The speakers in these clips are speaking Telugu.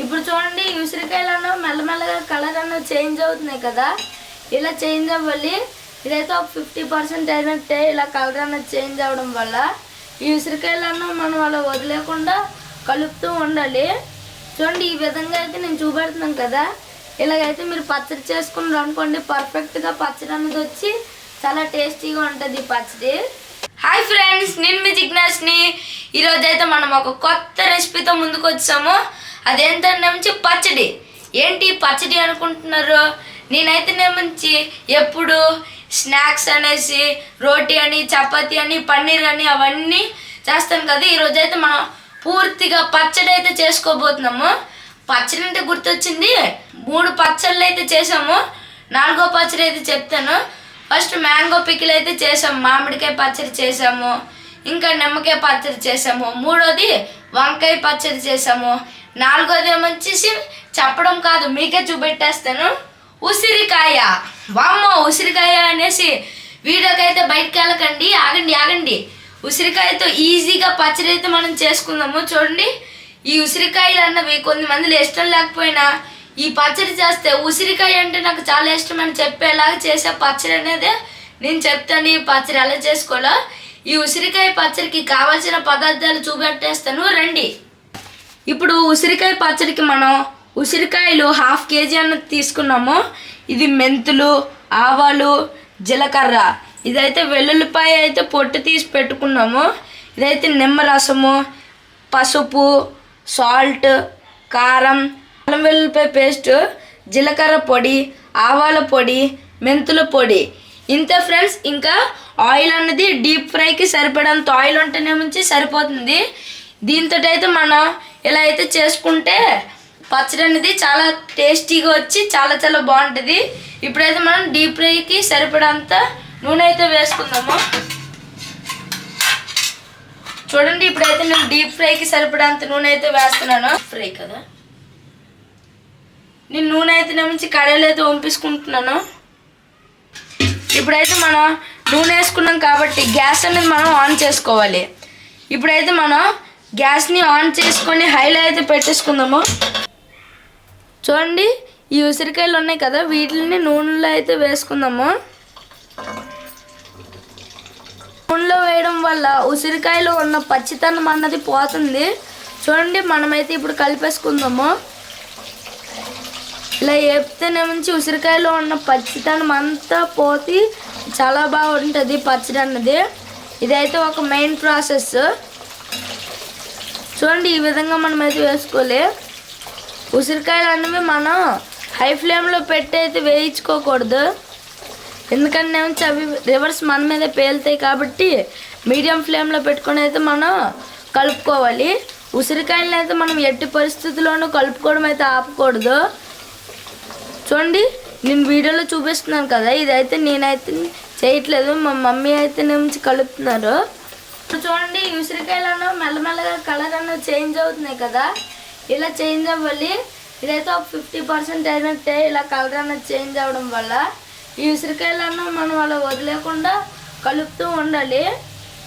ఇప్పుడు చూడండి ఈ ఉసిరికాయలు మెల్లమెల్లగా కలర్ అన్నది చేంజ్ అవుతున్నాయి కదా. ఇలా చేంజ్ అవ్వాలి. ఇదైతే ఒక ఫిఫ్టీ పర్సెంట్ అయినట్టే ఇలా కలర్ అన్నది చేంజ్ అవ్వడం వల్ల. ఈ ఉసిరికాయలను మనం అలా వదిలేకుండా కలుపుతూ ఉండాలి. చూడండి ఈ విధంగా అయితే నేను చూపెడుతున్నాను కదా. ఇలాగైతే మీరు పచ్చడి చేసుకున్నారు అనుకోండి పర్ఫెక్ట్గా పచ్చడి అనేది వచ్చి చాలా టేస్టీగా ఉంటుంది ఈ పచ్చడి. హాయ్ ఫ్రెండ్స్ నేను మీ జిజ్ఞాస్ని. ఈరోజైతే మనం ఒక కొత్త రెసిపీతో ముందుకు వచ్చాము అదేంటంటే మంచి పచ్చడి? ఏంటి పచ్చడి అనుకుంటున్నారు? నేనైతే మంచి ఎప్పుడు స్నాక్స్ అనేసి రోటీ అని చపాతి అని పన్నీర్ అని అవన్నీ చేస్తాను కదా. ఈరోజు అయితే మనం పూర్తిగా పచ్చడి అయితే చేసుకోబోతున్నాము. పచ్చడి అంటే గుర్తొచ్చింది. మూడు పచ్చళ్ళు అయితే చేసాము నాలుగో పచ్చడి అయితే చెప్తాను. ఫస్ట్ మ్యాంగో పికిల్ అయితే చేసాము మామిడికాయ పచ్చడి చేసాము ఇంకా నిమ్మకాయ పచ్చడి చేసాము. మూడోది వంకాయ పచ్చడి చేసాము. నాలుగోది ఏమొచ్చేసి చెప్పడం కాదు మీకే చూపెట్టేస్తాను. ఉసిరికాయ. వామ్మో ఉసిరికాయ అనేసి వీడియోకి అయితే బయటకు వెళ్ళకండి ఆగండి ఆగండి. ఉసిరికాయతో ఈజీగా పచ్చడి అయితే మనం చేసుకుందాము. చూడండి ఈ ఉసిరికాయలు అన్నవి కొంతమందిలో ఇష్టం లేకపోయినా ఈ పచ్చడి చేస్తే ఉసిరికాయ అంటే నాకు చాలా ఇష్టం అని చెప్పేలాగా చేసే పచ్చడి అనేది నేను చెప్తాను. ఈ పచ్చడి ఎలా చేసుకోవాలో ఈ ఉసిరికాయ పచ్చడికి కావాల్సిన పదార్థాలు చూపెట్టేస్తాను రండి. ఇప్పుడు ఉసిరికాయ పచ్చడికి మనం ఉసిరికాయలు హాఫ్ కేజీ అన్న తీసుకున్నాము. ఇది మెంతులు ఆవాలు జీలకర్ర. ఇదైతే వెల్లుల్లిపాయ అయితే పొట్టు తీసి పెట్టుకున్నాము. ఇదైతే నిమ్మరసము పసుపు సాల్ట్ కారం అల్లం వెల్లుల్లిపాయ పేస్ట్ జీలకర్ర పొడి ఆవాల పొడి మెంతుల పొడి. ఇంతే ఫ్రెండ్స్ ఇంకా ఆయిల్ అన్నది డీప్ ఫ్రైకి సరిపడంత ఆయిల్ ఉంటేనే ముంచి సరిపోతుంది. దీంతో అయితే మనం ఇలా అయితే చేసుకుంటే పచ్చడి అనేది చాలా టేస్టీగా వచ్చి చాలా చాలా బాగుంటుంది. ఇప్పుడైతే మనం డీప్ ఫ్రైకి సరిపడంత నూనె అయితే వేసుకుందాము. చూడండి ఇప్పుడైతే నేను డీప్ ఫ్రైకి సరిపడంత నూనె అయితే వేస్తున్నాను. ఫ్రై కదా? నేను నూనె అయితే నుంచి కడాయిలో అయితే వంపించుకుంటున్నాను ఇప్పుడైతే మనం నూనె వేసుకున్నాం కాబట్టి గ్యాస్ అనేది మనం ఆన్ చేసుకోవాలి. ఇప్పుడైతే మనం గ్యాస్ని ఆన్ చేసుకొని హైలో అయితే పెట్టేసుకుందాము. చూడండి ఈ ఉసిరికాయలు ఉన్నాయి కదా వీటిని నూనెలో అయితే వేసుకుందాము. నూనెలో వేయడం వల్ల ఉసిరికాయలో ఉన్న పచ్చితనం అన్నది పోతుంది. చూడండి మనమైతే ఇప్పుడు కలిపేసుకుందాము. ఇలా వేపితేనే నుంచి ఉసిరికాయలో ఉన్న పచ్చితనం అంతా పోతి చాలా బాగుంటుంది పచ్చడి అన్నది ఇదైతే ఒక మెయిన్ ప్రాసెస్ చూడండి ఈ విధంగా మనం అయితే వేసుకోవాలి. ఉసిరికాయలు అనేవి మనం హై ఫ్లేమ్లో పెట్టి అయితే వేయించుకోకూడదు. ఎందుకంటే అవి రివర్స్ మన మీద పేలుతాయి కాబట్టి మీడియం ఫ్లేమ్లో పెట్టుకొని అయితే మనం కలుపుకోవాలి. ఉసిరికాయలను అయితే మనం ఎట్టి పరిస్థితుల్లోనూ కలుపుకోవడం అయితే ఆపకూడదు. చూడండి నేను వీడియోలో చూపిస్తున్నాను కదా ఇదైతే నేనైతే చేయట్లేదు మా మమ్మీ అయితే నుంచి కలుపుతున్నారు. చూడండి ఉసిరికాయలను మెల్లమెల్లగా కలర్ అన్నవి చేంజ్ అవుతున్నాయి కదా ఇలా చేంజ్ అవ్వాలి. ఇదైతే ఒక ఫిఫ్టీ పర్సెంట్ అయినట్టే ఇలా కలర్ అన్నది చేంజ్ అవ్వడం వల్ల. ఈ ఉసిరికాయలను మనం అలా వదిలేకుండా కలుపుతూ ఉండాలి.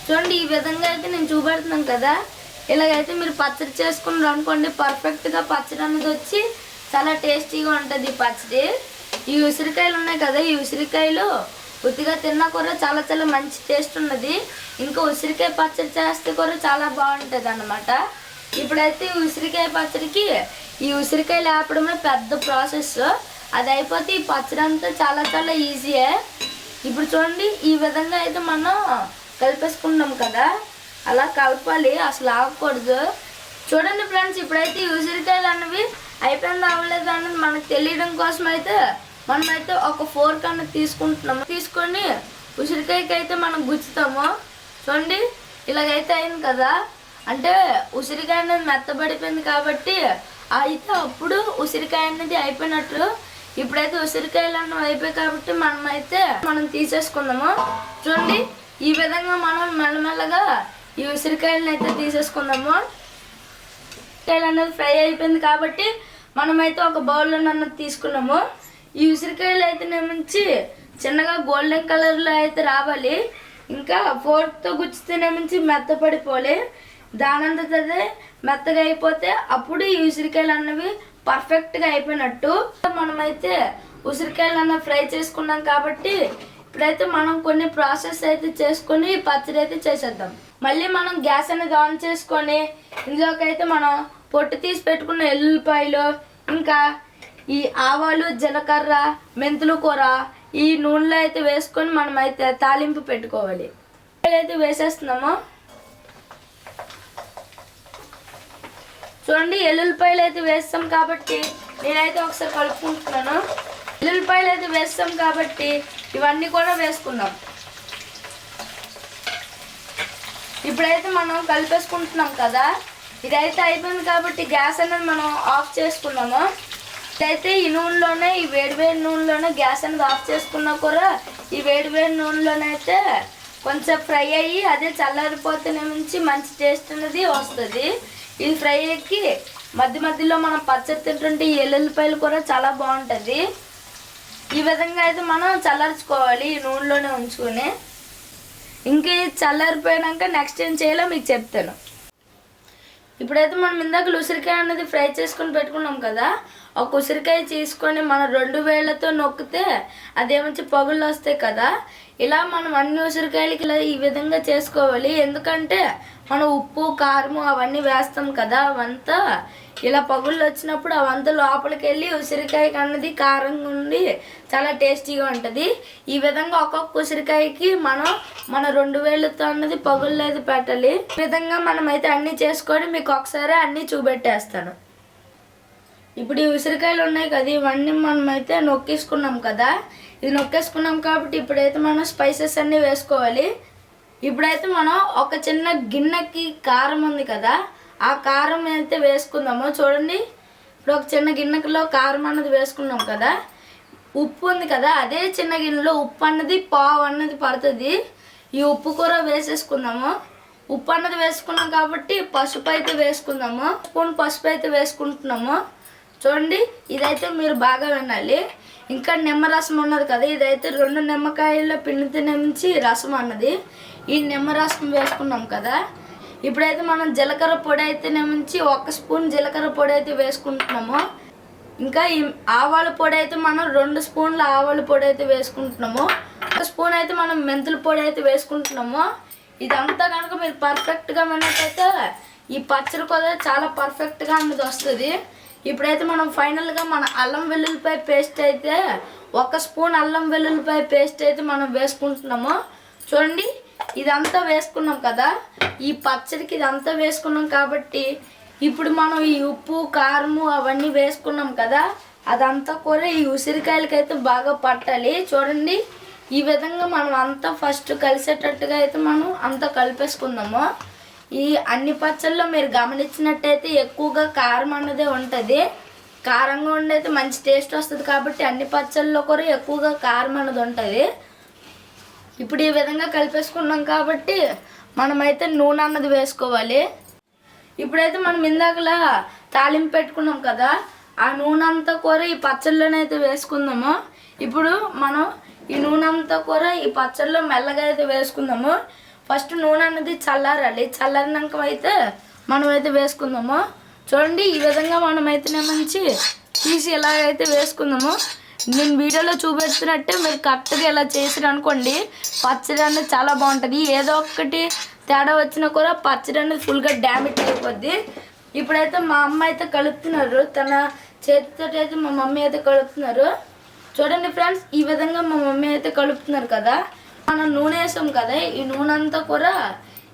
చూడండి ఈ విధంగా అయితే నేను చూపెడుతున్నాను కదా. ఇలాగైతే మీరు పచ్చడి చేసుకున్నారు అనుకోండి పర్ఫెక్ట్గా పచ్చడి అనేది వచ్చి చాలా టేస్టీగా ఉంటుంది ఈ పచ్చడి. ఈ ఉసిరికాయలు ఉన్నాయి కదా ఈ ఉసిరికాయలు ఉత్తిగా తిన్నా కూర చాలా చాలా మంచి టేస్ట్ ఉన్నది. ఇంకా ఉసిరికాయ పచ్చడి చేస్తే కూర చాలా బాగుంటుంది అన్నమాట ఇప్పుడైతే ఈ ఉసిరికాయ పచ్చడికి ఈ ఉసిరికాయ లేపడమే పెద్ద ప్రాసెస్. అది అయిపోతే ఈ పచ్చడి అంతా చాలా చాలా ఈజీయే ఇప్పుడు చూడండి ఈ విధంగా అయితే మనం కలిపేసుకున్నాం కదా. అలా కలపాలి అసలు ఆగకూడదు. చూడండి ఫ్రెండ్స్ ఇప్పుడైతే ఈ ఉసిరికాయలు అన్నవి అయిపోయింది అవ్వలేదు అన్నది మనకు తెలియడం కోసం అయితే మనమైతే ఒక ఫోర్క్ అన్నది తీసుకుంటున్నాము. తీసుకొని ఉసిరికాయకి అయితే మనం గుచ్చుతాము. చూడండి ఇలాగైతే అయింది కదా. అంటే ఉసిరికాయ అనేది మెత్తబడిపోయింది కాబట్టి అయితే అప్పుడు ఉసిరికాయ అనేది అయిపోయినట్లు ఇప్పుడైతే ఉసిరికాయలు అన్నవి అయిపోయాయి కాబట్టి మనం అయితే మనం తీసేసుకుందాము. చూడండి ఈ విధంగా మనం మెల్లమెల్లగా ఈ ఉసిరికాయలను అయితే తీసేసుకుందాము. ఉసిరికాయలు అనేది ఫ్రై అయిపోయింది కాబట్టి మనమైతే ఒక బౌల్లో అన్నది తీసుకున్నాము. ఈ ఉసిరికాయలు అయితే నుంచి చిన్నగా గోల్డెన్ కలర్లో అయితే రావాలి. ఇంకా ఫోర్క్తో గుచ్చితేనే నుంచి మెత్తపడిపోలే దానంతదే మెత్తగా అయిపోతే అప్పుడు ఈ ఉసిరికాయలు అన్నవి పర్ఫెక్ట్గా అయిపోయినట్టు. మనమైతే ఉసిరికాయలు అన్న ఫ్రై చేసుకున్నాం కాబట్టి ఇప్పుడైతే మనం కొన్ని ప్రాసెస్ అయితే చేసుకొని పచ్చడి అయితే చేసేద్దాం. మళ్ళీ మనం గ్యాస్ అనేది ఆన్ చేసుకొని ఇందులోకి అయితే మనం పొట్టు తీసి పెట్టుకున్న ఎల్లుపాయలు ఇంకా ఈ ఆవాలు జీలకర్ర మెంతులు కూర ఈ నూనెలో అయితే వేసుకొని మనం అయితే తాలింపు పెట్టుకోవాలి. అయితే వేసేస్తున్నాము. చూడండి ఎల్లుల్లిపాయలు అయితే వేస్తాం కాబట్టి నేనైతే ఒకసారి కలుపుకుంటున్నాను. ఎల్లుల్లిపాయలు అయితే వేస్తాం కాబట్టి ఇవన్నీ కూడా వేసుకుందాం. ఇప్పుడైతే మనం కలిపేసుకుంటున్నాం కదా. ఇదైతే అయిపోయింది కాబట్టి గ్యాస్ అనేది మనం ఆఫ్ చేసుకున్నాము. ఇదైతే ఈ నూనెలోనే ఈ వేడివేడి నూనెలోనే గ్యాస్ అనేది ఆఫ్ చేసుకున్న కూడా ఈ వేడివేడి నూనెలోనైతే కొంచెం ఫ్రై అయ్యి అదే చల్లారిపోతే నుంచి మంచి టేస్ట్ అనేది వస్తుంది. ఇది ఫ్రై అయ్యి మధ్య మధ్యలో మనం పచ్చడి తింటుంటే ఈ ఎల్లుల్లిపాయలు కూడా చాలా బాగుంటుంది. ఈ విధంగా అయితే మనం చల్లార్చుకోవాలి ఈ నూనెలోనే ఉంచుకొని. ఇంకా చల్లారిపోయాక నెక్స్ట్ ఏం చేయాలో మీకు చెప్తాను. ఇప్పుడైతే మనం ఇందాక ఉసిరికాయ అనేది ఫ్రై చేసుకొని పెట్టుకున్నాం కదా ఒక ఉసిరికాయ తీసుకొని మనం రెండు వేళ్ళతో నొక్కితే అదేమంచి పొగలు వస్తాయి కదా. ఇలా మనం అన్ని ఉసిరికాయలకి ఇలా ఈ విధంగా చేసుకోవాలి. ఎందుకంటే మనం ఉప్పు కారము అవన్నీ వేస్తాం కదా అవంతా ఇలా పగుళ్ళు వచ్చినప్పుడు అవంతా లోపలికి వెళ్ళి ఉసిరికాయకి అన్నది కారంగా ఉండి చాలా టేస్టీగా ఉంటుంది. ఈ విధంగా ఒక్కొక్క ఉసిరికాయకి మనం మన రెండు వేళ్ళతో అన్నది పగుళ్ళు అయితే పెట్టాలి. ఈ విధంగా మనమైతే అన్నీ చేసుకొని మీకు ఒకసారి అన్నీ చూపెట్టేస్తాను. ఇప్పుడు ఈ ఉసిరికాయలు ఉన్నాయి కదా ఇవన్నీ మనమైతే నొక్కేసుకున్నాం కదా. ఇది నొక్కేసుకున్నాం కాబట్టి ఇప్పుడైతే మనం స్పైసెస్ అన్నీ వేసుకోవాలి. ఇప్పుడైతే మనం ఒక చిన్న గిన్నెకి కారం ఉంది కదా ఆ కారం అయితే వేసుకుందాము. చూడండి ఇప్పుడు ఒక చిన్న గిన్నెలో కారం అన్నది వేసుకున్నాం కదా. ఉప్పు ఉంది కదా అదే చిన్న గిన్నెలో ఉప్పు అన్నది పావు అన్నది పడుతుంది. ఈ ఉప్పు కూర వేసేసుకుందాము. ఉప్పు అన్నది వేసుకున్నాం కాబట్టి పసుపు అయితే వేసుకుందాము. స్పూన్ పసుపు అయితే వేసుకుంటున్నాము. చూడండి ఇదైతే మీరు బాగా వినాలి. ఇంకా నిమ్మరసం ఉన్నది కదా ఇదైతే రెండు నిమ్మకాయల పిండితే నుంచి రసం అన్నది. ఈ నిమ్మరసం వేసుకున్నాం కదా ఇప్పుడైతే మనం జీలకర్ర పొడి అయితే నుంచి ఒక స్పూన్ జీలకర్ర పొడి అయితే వేసుకుంటున్నాము. ఇంకా ఈ ఆవాల పొడి అయితే మనం రెండు స్పూన్ల ఆవాల పొడి అయితే వేసుకుంటున్నాము. ఒక స్పూన్ అయితే మనం మెంతుల పొడి అయితే వేసుకుంటున్నాము. ఇదంతా కనుక మీరు పర్ఫెక్ట్గా విన్నట్టయితే ఈ పచ్చడి కూడా చాలా పర్ఫెక్ట్గా అనేది వస్తుంది. ఇప్పుడైతే మనం ఫైనల్గా మన అల్లం వెల్లుల్లిపాయ పేస్ట్ అయితే ఒక స్పూన్ అల్లం వెల్లుల్లిపాయ పేస్ట్ అయితే మనం వేసుకుంటున్నాము. చూడండి ఇదంతా వేసుకున్నాం కదా. ఈ పచ్చడికి ఇదంతా వేసుకున్నాం కాబట్టి ఇప్పుడు మనం ఈ ఉప్పు కారము అవన్నీ వేసుకున్నాం కదా. అదంతా కూడా ఈ ఉసిరికాయలకైతే బాగా పట్టాలి. చూడండి ఈ విధంగా మనం అంతా ఫస్ట్ కలిసేటట్టుగా అయితే మనం అంతా కలిపేసుకుందాము. ఈ అన్ని పచ్చళ్ళలో మీరు గమనించినట్టయితే ఎక్కువగా కారం అన్నదే ఉంటుంది. కారంగా ఉండైతే మంచి టేస్ట్ వస్తుంది కాబట్టి అన్ని పచ్చళ్ళలో కూడా ఎక్కువగా కారం అన్నది ఉంటుంది. ఇప్పుడు ఈ విధంగా కలిపేసుకున్నాం కాబట్టి మనమైతే నూనె అన్నది వేసుకోవాలి. ఇప్పుడైతే మనం ఇందాకలా తాలింపు పెట్టుకున్నాం కదా ఆ నూనె అంతా కూర ఈ పచ్చళ్ళలోనైతే వేసుకుందాము. ఇప్పుడు మనం ఈ నూనె అంతా కూర ఈ పచ్చళ్ళలో మెల్లగా అయితే వేసుకుందాము. ఫస్ట్ నూనె అనేది చల్లారాలి. చల్లారినాక అయితే మనమైతే వేసుకుందాము. చూడండి ఈ విధంగా మనమైతేనే మంచి తీసి ఇలాగైతే వేసుకుందాము. నేను వీడియోలో చూపిస్తున్నట్టే మీరు కరెక్ట్గా ఇలా చేసారు అనుకోండి పచ్చడి అనేది చాలా బాగుంటుంది. ఏదో ఒకటి తేడా వచ్చినా కూడా పచ్చడి అనేది ఫుల్గా డ్యామేజ్ అయిపోద్ది. ఇప్పుడైతే మా అమ్మ అయితే కలుపుతున్నారు. తన చేతితో అయితే మా మమ్మీ అయితే కలుపుతున్నారు. చూడండి ఫ్రెండ్స్ ఈ విధంగా మా మమ్మీ అయితే కలుపుతున్నారు కదా. మనం నూనె వేసాం కదా ఈ నూనె అంతా కూడా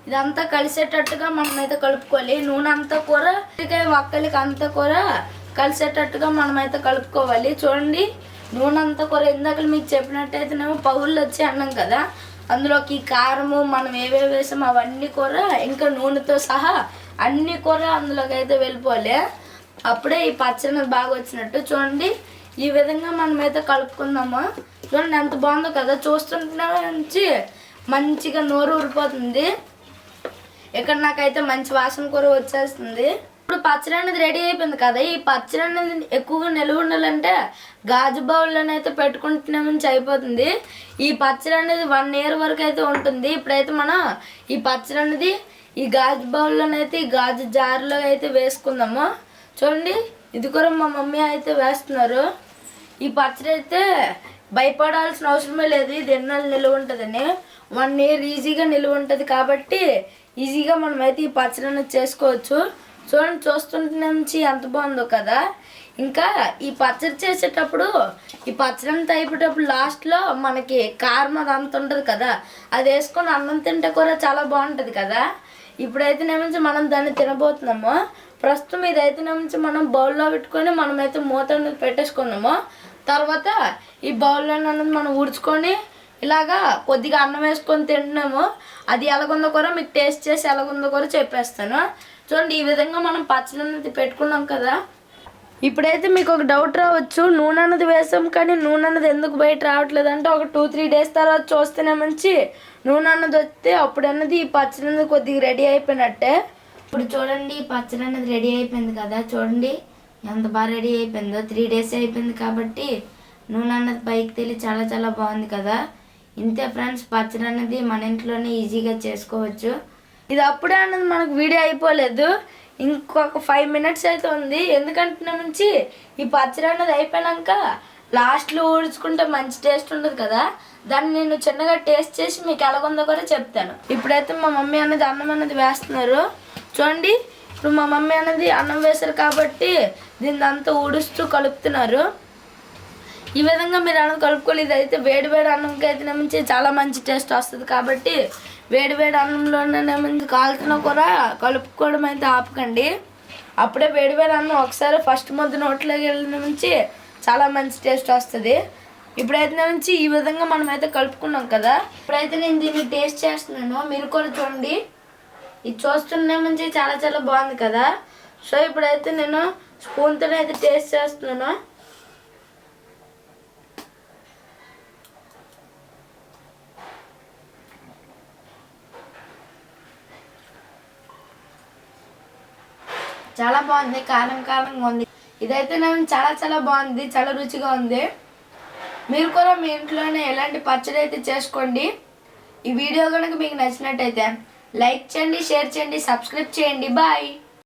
ఇదంతా కలిసేటట్టుగా మనం అయితే కలుపుకోవాలి. నూనె అంతా కూర ఉసిరికాయ వక్కలకి అంతా కూర కలిసేటట్టుగా మనం అయితే కలుపుకోవాలి. చూడండి నూనె అంతా కూర ఇందాక మీకు చెప్పినట్టయితేనేమో పగుళ్ళు వచ్చి అన్నాం కదా. అందులోకి కారము మనం ఏవేవి వేసామో అవన్నీ కూడా ఇంకా నూనెతో సహా అన్నీ కూడా అందులోకి అయితే వెళ్ళిపోవాలి అప్పుడే ఈ పచ్చడి బాగా వచ్చినట్టు చూడండి. ఈ విధంగా మనమైతే కలుపుకుందాము. చూడండి ఎంత బాగుందో కదా. చూస్తుంటే నుంచి మంచిగా నోరు ఊరిపోతుంది ఇక్కడ నాకైతే మంచి వాసన కూర వచ్చేస్తుంది. ఇప్పుడు పచ్చడి అనేది రెడీ అయిపోయింది కదా. ఈ పచ్చడి అనేది ఎక్కువగా నిలువ ఉండాలంటే గాజు బౌల్లోనైతే పెట్టుకుంటున్న నుంచి అయిపోతుంది ఈ పచ్చడి అనేది వన్ ఇయర్ వరకు అయితే ఉంటుంది. ఇప్పుడైతే మనం ఈ పచ్చడి అనేది ఈ గాజు బౌల్లోనైతే ఈ గాజు జార్లో అయితే వేసుకుందాము. చూడండి ఇది కూడా మా మమ్మీ అయితే వేస్తున్నారు. ఈ పచ్చడి అయితే భయపడాల్సిన అవసరమే లేదు. ఇది ఎన్నాళ్ళు నిలువ ఉంటుందని. వన్ ఇయర్ ఈజీగా నిలువ ఉంటుంది కాబట్టి ఈజీగా మనమైతే ఈ పచ్చడి అనేది చేసుకోవచ్చు. చూడండి చూస్తుంటే నుంచి ఎంత బాగుందో కదా. ఇంకా ఈ పచ్చడి చేసేటప్పుడు ఈ పచ్చడి అంతా అయిపోయేటప్పుడు లాస్ట్లో మనకి కారం అది అంత ఉంటుంది కదా అది వేసుకొని అన్నం తింటే కూడా చాలా బాగుంటుంది కదా. ఇప్పుడైతే నుంచి మనం దాన్ని తినబోతున్నాము. ప్రస్తుతం ఇదైతే నుంచి మనం బౌల్లో పెట్టుకొని మనమైతే మూత అనేది పెట్టేసుకున్నాము. తర్వాత ఈ బౌల్లో అన్నది మనం ఊడ్చుకొని ఇలాగా కొద్దిగా అన్నం వేసుకొని తింటున్నాము. అది ఎలాగుందో కూడా మీకు టేస్ట్ చేసి ఎలాగుందో కూడా చెప్పేస్తాను. చూడండి ఈ విధంగా మనం పచ్చడి అనేది పెట్టుకున్నాం కదా. ఇప్పుడైతే మీకు ఒక డౌట్ రావచ్చు నూనె అన్నది వేసాం కానీ నూనె అన్నది ఎందుకు బయట రావట్లేదు? అంటే ఒక టూ త్రీ డేస్ తర్వాత చూస్తేనే మంచి నూనె అన్నది వస్తే అప్పుడు అన్నది ఈ పచ్చడి అనేది కొద్దిగా రెడీ అయిపోయినట్టే. ఇప్పుడు చూడండి ఈ పచ్చడి అనేది రెడీ అయిపోయింది కదా. చూడండి ఎంత బాగా రెడీ అయిపోయిందో. త్రీ డేస్ అయిపోయింది కాబట్టి నూనె అన్నది పైకి తెలిసి చాలా చాలా బాగుంది కదా. ఇంతే ఫ్రెండ్స్ పచ్చడి అనేది మన ఇంట్లోనే ఈజీగా చేసుకోవచ్చు. ఇది అప్పుడే అన్నది మనకు వీడియో అయిపోలేదు. ఇంకొక ఫైవ్ మినిట్స్ అయితే ఉంది. ఎందుకంటే నుంచి ఈ పచ్చడి అన్నది అయిపోయాక లాస్ట్లో ఊడ్చుకుంటే మంచి టేస్ట్ ఉండదు కదా. దాన్ని నేను చిన్నగా టేస్ట్ చేసి మీకు ఎలాగుందో కూడా చెప్తాను. ఇప్పుడైతే మా మమ్మీ అనేది అన్నం అనేది వేస్తున్నారు. చూడండి ఇప్పుడు మా మమ్మీ అనేది అన్నం వేశారు కాబట్టి దీన్ని అంతా ఊడుస్తూ కలుపుతున్నారు. ఈ విధంగా మీరు అన్నం కలుపుకోలేదు అయితే వేడి వేడి అన్నంకి అయితే నుంచి చాలా మంచి టేస్ట్ వస్తుంది కాబట్టి వేడి వేడి అన్నంలోనే ముందు కాల్చిన కూడా కలుపుకోవడం అయితే ఆపకండి. అప్పుడే వేడి వేడి అన్నం ఒకసారి ఫస్ట్ ముద్ద నోట్లోకి వెళ్ళిన నుంచి చాలా మంచి టేస్ట్ వస్తుంది. ఇప్పుడైతే నుంచి ఈ విధంగా మనం అయితే కలుపుకున్నాం కదా. ఇప్పుడైతే నేను దీన్ని టేస్ట్ చేస్తున్నాను. మీరు కూడా చూడండి. ఇది చూస్తున్న నుంచి చాలా చాలా బాగుంది కదా. సో ఇప్పుడైతే నేను స్పూన్తో అయితే టేస్ట్ చేస్తున్నాను. చాలా బాగుంది కారం కారంగా ఉంది. ఇదైతే నేను చాలా చాలా బాగుంది చాలా రుచిగా ఉంది. మీరు కూడా మీ ఇంట్లోనే ఎలాంటి పచ్చడి అయితే చేసుకోండి. ఈ వీడియో కనుక మీకు నచ్చినట్టయితే లైక్ చేయండి షేర్ చేయండి సబ్స్క్రైబ్ చేయండి. బాయ్.